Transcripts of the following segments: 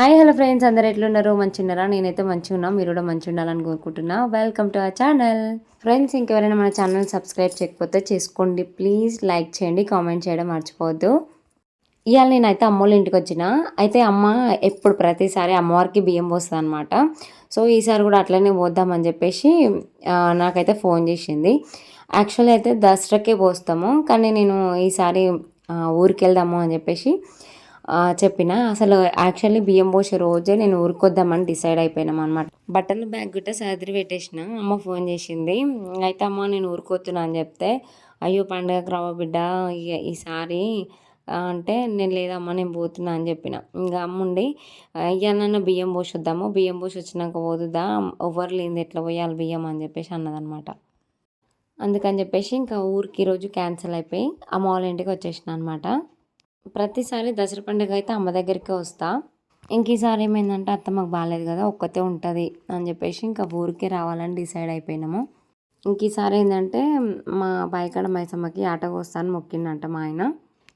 Hi hello friends. అందరు ఎట్లున్నారు? మంచి ఉన్నారా నేనైతే మంచిగా ఉన్నా మీరు కూడా మంచి ఉండాలని కోరుకుంటున్నా. Welcome to our channel friends ఇంకెవరైనా మన ఛానల్ సబ్స్క్రైబ్ చేయకపోతే చేసుకోండి. ప్లీజ్ లైక్ చేయండి కామెంట్ చేయడం మర్చిపోవద్దు. ఇవాళ నేనైతే అమ్మోళ్ళ ఇంటికి వచ్చిన. అయితే అమ్మ ఎప్పుడు ప్రతిసారి అమ్మవారికి బియ్యం పోస్తుంది అనమాట సో ఈసారి కూడా అట్లనే పోద్దామని చెప్పేసి నాకైతే ఫోన్ చేసింది. యాక్చువల్లీ అయితే దసరాకే పోస్తాము. కానీ నేను ఈసారి ఊరికి వెళ్దాము అని చెప్పేసి చెప్పిన అసలు యాక్చువల్లీ బియ్యం పోసే రోజే నేను ఊరికొద్దామని డిసైడ్ అయిపోయినాం అనమాట బట్టలు బ్యాగ్ గిట్ట సర్దిరి పెట్టేసిన అమ్మ ఫోన్ చేసింది. అయితే అమ్మ నేను ఊరుకొత్తున్నా అని చెప్తే అయ్యో పండగ రావ బిడ్డ ఈసారి అంటే నేను లేదమ్మా నేను పోతున్నా అని చెప్పిన. ఇంకా అమ్ముండి ఇయ్యాలన్న బియ్యం పోసొద్దాము బియ్యం పోసి వచ్చినాక పోదుదా ఎవరు లేనిది ఎట్లా పోయాలి బియ్యం అని చెప్పేసి అన్నదనమాట అందుకని చెప్పేసి ఇంకా ఊరికి ఈరోజు క్యాన్సిల్ అయిపోయి అమ్మ వాళ్ళ ఇంటికి వచ్చేసిన అనమాట ప్రతిసారి దసరా పండుగ అయితే అమ్మ దగ్గరికే వస్తా. ఇంక ఈసారి ఏమైందంటే అత్త మాకు బాగాలేదు కదా ఒక్కతే ఉంటుంది అని చెప్పేసి ఇంకా ఊరికే రావాలని డిసైడ్ అయిపోయినాము. ఇంక ఈసారి ఏంటంటే మా బాయికాడ మైసమ్మకి ఆట కోస్తాను మొక్కిండంట మా ఆయన.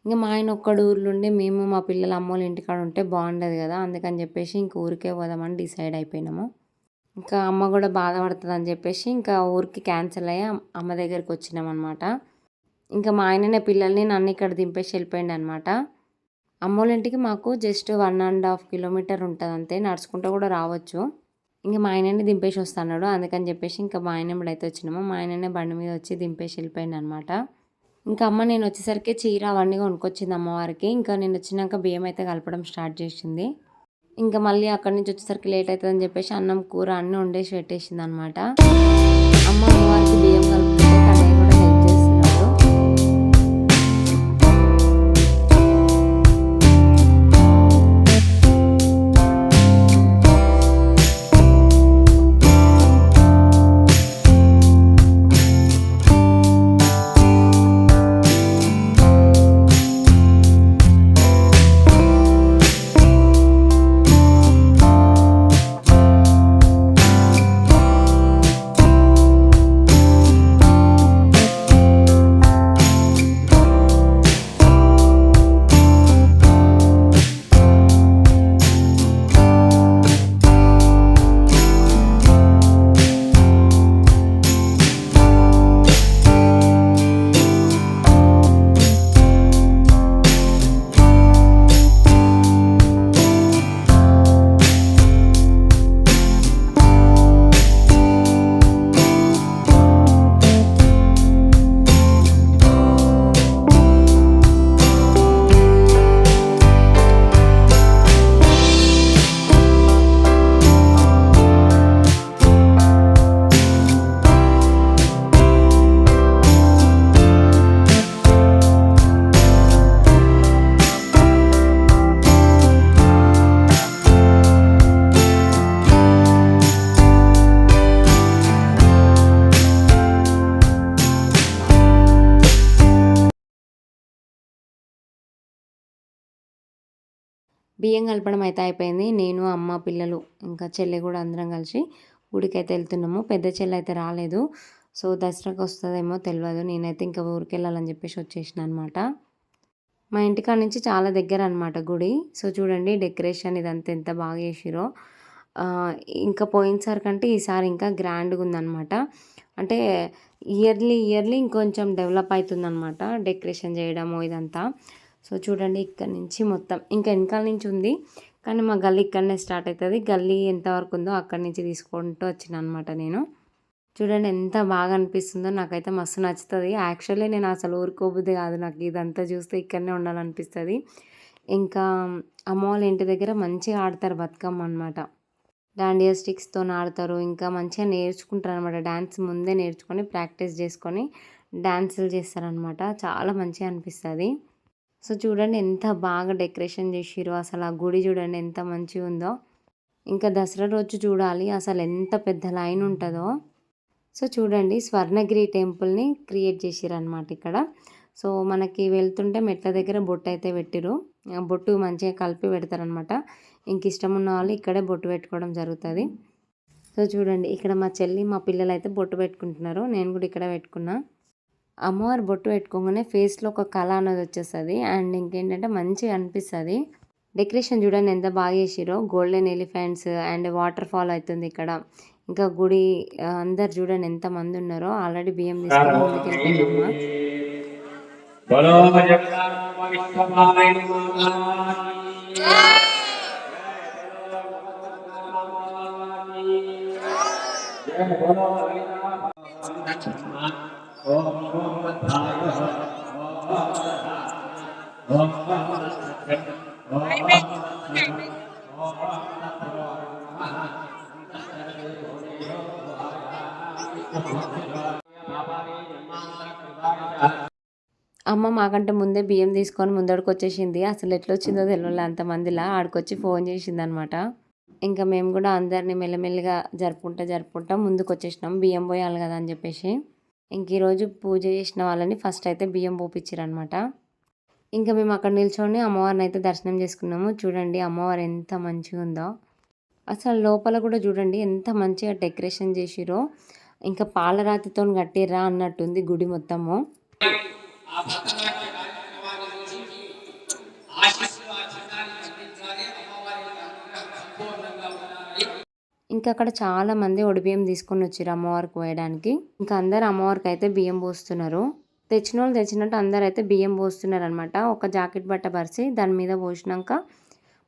ఇంకా మా ఆయన ఒక్కడు ఊర్లుండి మేము మా పిల్లల అమ్మోళ్ళ ఇంటికాడ ఉంటే బాగుండదు కదా అందుకని చెప్పేసి ఇంక ఊరికే పోదామని డిసైడ్ అయిపోయినాము. ఇంకా అమ్మ కూడా బాధపడుతుంది అని చెప్పేసి ఇంకా ఊరికి క్యాన్సిల్ అయ్యి అమ్మ దగ్గరికి వచ్చినాం అనమాట ఇంకా మా ఆయననే పిల్లల్ని నన్ను ఇక్కడ దింపేసి వెళ్ళిపోయింది అనమాట అమ్మోళ్ళింటికి మాకు just one and half kilometer ఉంటుంది అంతే నడుచుకుంటూ కూడా రావచ్చు. ఇంకా మా ఆయననే దింపేసి వస్తున్నాడు అందుకని చెప్పేసి ఇంకా మా ఆయన అయితే వచ్చినాము. మా ఆయననే బండి మీద వచ్చి దింపేసి వెళ్ళిపోయింది అనమాట ఇంకా అమ్మ నేను వచ్చేసరికి చీర అవన్నీ కొనుక్కొచ్చింది అమ్మవారికి. ఇంకా నేను వచ్చినాక బియ్యం అయితే కలపడం స్టార్ట్ చేసింది. ఇంకా మళ్ళీ అక్కడి నుంచి వచ్చేసరికి లేట్ అవుతుందని చెప్పేసి అన్నం కూర అన్నీ వండేసి పెట్టేసింది అనమాట అమ్మ అమ్మవారికి బియ్యం కలుపు బియ్యం కలపడం అయితే అయిపోయింది. నేను అమ్మ పిల్లలు ఇంకా చెల్లి కూడా అందరం కలిసి గుడికి అయితే వెళ్తున్నాము. పెద్ద చెల్లె అయితే రాలేదు. సో దసరాకి వస్తుందేమో తెలియదు నేనైతే ఇంకా ఊరికి వెళ్ళాలని చెప్పేసి వచ్చేసిన అనమాట మా ఇంటికాడ నుంచి చాలా దగ్గర అనమాట గుడి. సో చూడండి డెకరేషన్ ఇదంతా ఎంత బాగా చేసిరో ఇంకా పోయినసారి కంటే ఈసారి ఇంకా గ్రాండ్గా ఉందన్నమాట. అంటే ఇయర్లీ ఇయర్లీ ఇంకొంచెం డెవలప్ అవుతుందన్నమాట డెకరేషన్ చేయడము ఇదంతా. సో చూడండి ఇక్కడ నుంచి మొత్తం ఇంకా వెనకాల నుంచి ఉంది. కానీ మా గల్లీ ఇక్కడనే స్టార్ట్ అవుతుంది. గల్లీ ఎంతవరకు ఉందో అక్కడి నుంచి తీసుకుంటూ వచ్చిన అనమాట నేను. చూడండి ఎంత బాగా అనిపిస్తుందో నాకైతే మస్తు నచ్చుతుంది. యాక్చువల్లీ నేను అసలు ఊరుకోబుద్ది కాదు నాకు ఇదంతా చూస్తే ఇక్కడనే ఉండాలనిపిస్తుంది. ఇంకా అమ్మ ఇంటి దగ్గర మంచిగా ఆడతారు బతుకమ్మ అనమాట డాండియా స్టిక్స్తో ఆడతారు. ఇంకా మంచిగా నేర్చుకుంటారు అనమాట డ్యాన్స్ ముందే నేర్చుకొని ప్రాక్టీస్ చేసుకొని డ్యాన్సులు చేస్తారనమాట చాలా మంచిగా అనిపిస్తుంది. సో చూడండి ఎంత బాగా డెకరేషన్ చేసిరో అసలు ఆ గుడి చూడండి ఎంత మంచిగా ఉందో ఇంకా దసరా రోజు చూడాలి అసలు ఎంత పెద్ద లైన్ ఉంటుందో. సో చూడండి స్వర్ణగిరి టెంపుల్ని క్రియేట్ చేసిరు అనమాట ఇక్కడ. సో మనకి వెళ్తుంటే మెట్ల దగ్గర బొట్టు అయితే పెట్టిరు ఆ బొట్టు మంచిగా కలిపి పెడతారనమాట ఇంక ఇష్టం ఉన్న వాళ్ళు ఇక్కడే బొట్టు పెట్టుకోవడం జరుగుతుంది. సో చూడండి ఇక్కడ మా చెల్లి మా పిల్లలు అయితే బొట్టు పెట్టుకుంటున్నారు. నేను కూడా ఇక్కడ పెట్టుకున్నా. అమ్మవారు బొట్టు పెట్టుకోగానే ఫేస్లో ఒక కళ అనేది వచ్చేస్తుంది. అండ్ ఇంకేంటంటే మంచిగా అనిపిస్తుంది. డెకరేషన్ చూడండి ఎంత బాగా చేసిరో golden elephants and waterfall అవుతుంది ఇక్కడ. ఇంకా గుడి అందరు చూడండి ఎంత మంది ఉన్నారో. ఆల్రెడీ బియ్యం తీసుకొని ముందుకు అమ్మ మాకంటే ముందే బియ్యం తీసుకొని ముందడికి వచ్చేసింది అసలు ఎట్లా వచ్చిందో తెలియలే అంతమందిలా ఆడికొచ్చి ఫోన్ చేసింది అనమాట ఇంకా మేము కూడా అందరినీ మెల్లమెల్లగా జరుపుకుంటా జరుపుకుంటా ముందుకు వచ్చేసినాం బియ్యం పోయాలి కదా అని చెప్పేసి. ఇంక ఈరోజు పూజ చేసిన వాళ్ళని ఫస్ట్ అయితే బియ్యం పోపించారనమాట ఇంకా మేము అక్కడ నిల్చొని అమ్మవారిని అయితే దర్శనం చేసుకున్నాము. చూడండి అమ్మవారు ఎంత మంచిగా ఉందో. అసలు లోపల కూడా చూడండి ఎంత మంచిగా డెకరేషన్ చేసిరో. ఇంకా పాలరాతితో కట్టిర్రా అన్నట్టుంది గుడి మొత్తము. ఇంకా అక్కడ చాలామంది ఒడిబియ్యం తీసుకొని వచ్చారు అమ్మవారికి పోయడానికి. ఇంకా అందరు అమ్మవారికి అయితే బియ్యం పోస్తున్నారు. తెచ్చిన వాళ్ళు తెచ్చినట్టు అందరు అయితే బియ్యం పోస్తున్నారు అనమాట ఒక జాకెట్ బట్ట పరిచి దాని మీద పోసినాక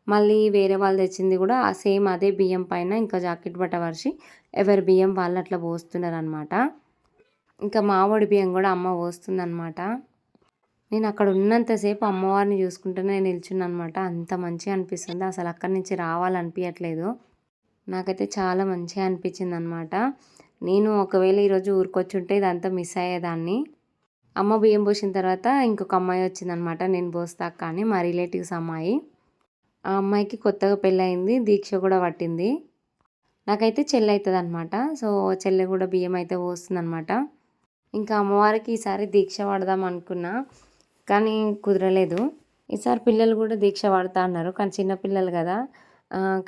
మళ్ళీ వేరే వాళ్ళు తెచ్చింది కూడా ఆ సేమ్ అదే బియ్యం పైన ఇంకా జాకెట్ బట్ట పరిచి ఎవరి బియ్యం వాళ్ళు అట్లా పోస్తున్నారు అనమాట ఇంకా మా బియ్యం కూడా అమ్మ పోస్తుందనమాట నేను అక్కడ ఉన్నంతసేపు అమ్మవారిని చూసుకుంటూనే నిల్చున్నాను అనమాట అంత మంచిగా అనిపిస్తుంది. అసలు అక్కడి నుంచి రావాలనిపించట్లేదు నాకైతే చాలా మంచిగా అనిపించింది అనమాట నేను ఒకవేళ ఈరోజు ఊరికొచ్చుంటే ఇదంతా మిస్ అయ్యేదాన్ని. అమ్మ బియ్యం పోసిన తర్వాత ఇంకొక అమ్మాయి వచ్చిందనమాట. నేను పోస్తా కానీ మా రిలేటివ్స్ అమ్మాయి. ఆ అమ్మాయికి కొత్తగా పెళ్ళయింది దీక్ష కూడా పట్టింది. నాకైతే చెల్లి అవుతుంది అనమాట సో చెల్లె కూడా బియ్యం అయితే పోస్తుంది అనమాట ఇంకా అమ్మవారికి ఈసారి దీక్ష పడదాం అనుకున్నా కానీ కుదరలేదు. ఈసారి పిల్లలు కూడా దీక్ష పడతా అన్నారు కానీ చిన్నపిల్లలు కదా.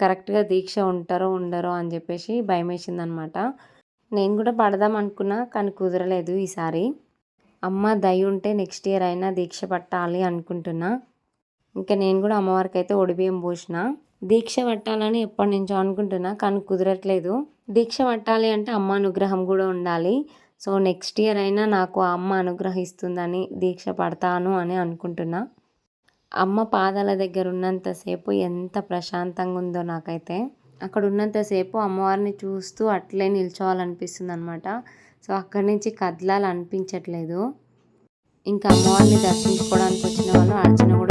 కరెక్ట్గా దీక్ష ఉంటారో ఉండరో అని చెప్పేసి భయమేసింది అనమాట నేను కూడా పడదాం అనుకున్నా కానీ కుదరలేదు ఈసారి. అమ్మ దయ ఉంటే నెక్స్ట్ ఇయర్ అయినా దీక్ష పట్టాలి అనుకుంటున్నా. ఇంకా నేను కూడా అమ్మవారికి అయితే ఒడిబియ్యం పోసిన. దీక్ష పట్టాలని ఎప్పటి నుంచో అనుకుంటున్నా కానీ కుదరట్లేదు. దీక్ష పట్టాలి అంటే అమ్మ అనుగ్రహం కూడా ఉండాలి. సో నెక్స్ట్ ఇయర్ అయినా నాకు ఆ అమ్మ అనుగ్రహిస్తుందని దీక్ష పడతాను అని అనుకుంటున్నా. అమ్మ పాదాల దగ్గర ఉన్నంతసేపు ఎంత ప్రశాంతంగా ఉందో నాకైతే. అక్కడ ఉన్నంతసేపు అమ్మవారిని చూస్తూ అట్లే నిల్చోవాలనిపిస్తుంది అనమాట సో అక్కడి నుంచి కదలాలనిపించట్లేదు. ఇంకా అమ్మవారిని దర్శించుకోవడానికి వచ్చిన వాళ్ళు అర్చన కూడా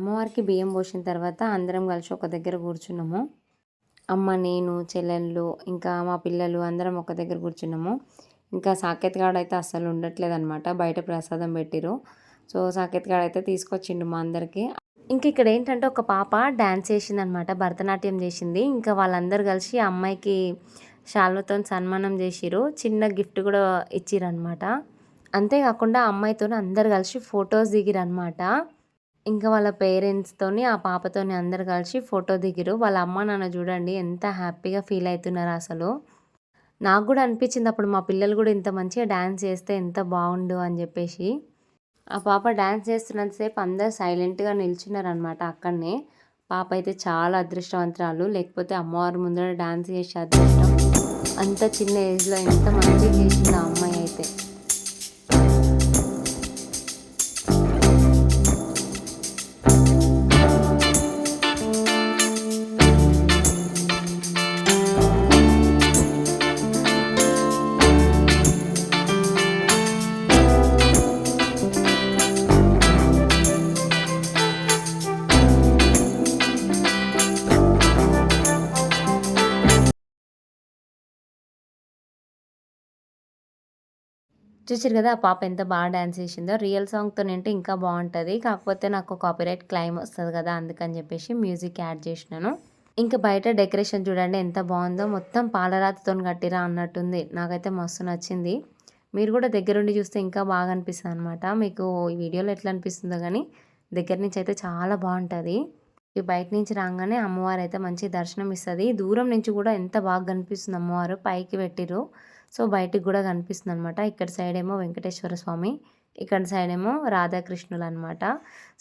అమ్మవారికి బియ్యం పోసిన తర్వాత అందరం కలిసి ఒక దగ్గర కూర్చున్నాము. అమ్మ నేను చెల్లెళ్ళు ఇంకా మా పిల్లలు అందరం ఒక దగ్గర కూర్చున్నాము. ఇంకా సాకేత్గాడు అయితే అస్సలు ఉండట్లేదు అనమాట బయట ప్రసాదం పెట్టిరు సో సాకేత్గాడు అయితే తీసుకొచ్చిండు మా అందరికి. ఇంక ఇక్కడ ఏంటంటే ఒక పాప డ్యాన్స్ చేసింది అనమాట భరతనాట్యం చేసింది. ఇంకా వాళ్ళందరూ కలిసి ఆ అమ్మాయికి షాల్వతో సన్మానం చేసిరు చిన్న గిఫ్ట్ కూడా ఇచ్చిరనమాట అంతేకాకుండా అమ్మాయితో అందరు కలిసి ఫొటోస్ దిగిరనమాట ఇంకా వాళ్ళ పేరెంట్స్తోని ఆ పాపతోని అందరు కలిసి ఫోటో దిగిరు వాళ్ళ అమ్మ నాన్న చూడండి ఎంత హ్యాపీగా ఫీల్ అవుతున్నారు అసలు. నాకు కూడా అనిపించింది అప్పుడు మా పిల్లలు కూడా ఇంత మంచిగా డ్యాన్స్ చేస్తే ఎంత బాగుండు అని చెప్పేసి. ఆ పాప డ్యాన్స్ చేస్తున్నంతసేపు అందరు సైలెంట్గా నిల్చున్నారనమాట అక్కడనే. పాప అయితే చాలా అదృష్టవంతురాలు. లేకపోతే అమ్మవారి ముందర డ్యాన్స్ చేసే అదృష్టం. అంత చిన్న ఏజ్లో ఎంత మంచిగా చేసింది ఆ అమ్మాయి అయితే. చూసారు కదా ఆ పాప ఎంత బాగా డ్యాన్స్ చేసిందో. రియల్ సాంగ్తో అంటే ఇంకా బాగుంటుంది. కాకపోతే నాకు కాపీరైట్ క్లైమ్ వస్తుంది కదా అందుకని చెప్పేసి మ్యూజిక్ యాడ్ చేసినాను. ఇంకా బయట డెకరేషన్ చూడండి ఎంత బాగుందో. మొత్తం పాలరాతితో కట్టిరా అన్నట్టుంది. నాకైతే మస్తు నచ్చింది. మీరు కూడా దగ్గరుండి చూస్తే ఇంకా బాగా అనిపిస్తుంది అనమాట మీకు ఈ వీడియోలో ఎట్లా అనిపిస్తుందో కానీ దగ్గర నుంచి అయితే చాలా బాగుంటుంది. ఈ బయట నుంచి రాగానే అమ్మవారు అయితే మంచి దర్శనం ఇస్తుంది దూరం నుంచి కూడా ఎంత బాగా కనిపిస్తుంది అమ్మవారు. పైకి పెట్టిరు సో బయటికి కూడా కనిపిస్తుంది అనమాట ఇక్కడ సైడ్ ఏమో వెంకటేశ్వర స్వామి ఇక్కడ సైడ్ ఏమో రాధాకృష్ణులు అనమాట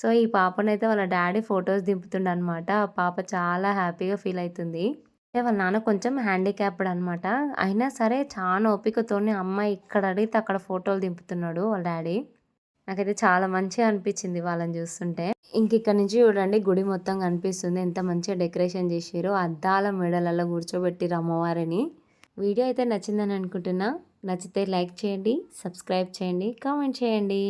సో ఈ పాపనైతే వాళ్ళ డాడీ ఫొటోస్ దింపుతుండ అనమాట ఆ పాప చాలా హ్యాపీగా ఫీల్ అవుతుంది అంటే వాళ్ళ నాన్న కొంచెం హ్యాండిక్యాప్డ్ అనమాట అయినా సరే చాలా ఓపికతోనే అమ్మాయి ఇక్కడ అడిగితే అక్కడ ఫోటోలు దింపుతున్నాడు వాళ్ళ డాడీ. నాకైతే చాలా మంచిగా అనిపించింది వాళ్ళని చూస్తుంటే. ఇంక ఇక్కడ నుంచి చూడండి గుడి మొత్తం కనిపిస్తుంది. ఎంత మంచిగా డెకరేషన్ చేసారు అద్దాల మెడలలో కూర్చోబెట్టిరు అమ్మవారిని. వీడియో అయితే నచ్చిందని అనుకుంటున్నా. నచ్చితే లైక్ చేయండి సబ్స్క్రైబ్ చేయండి కామెంట్ చేయండి.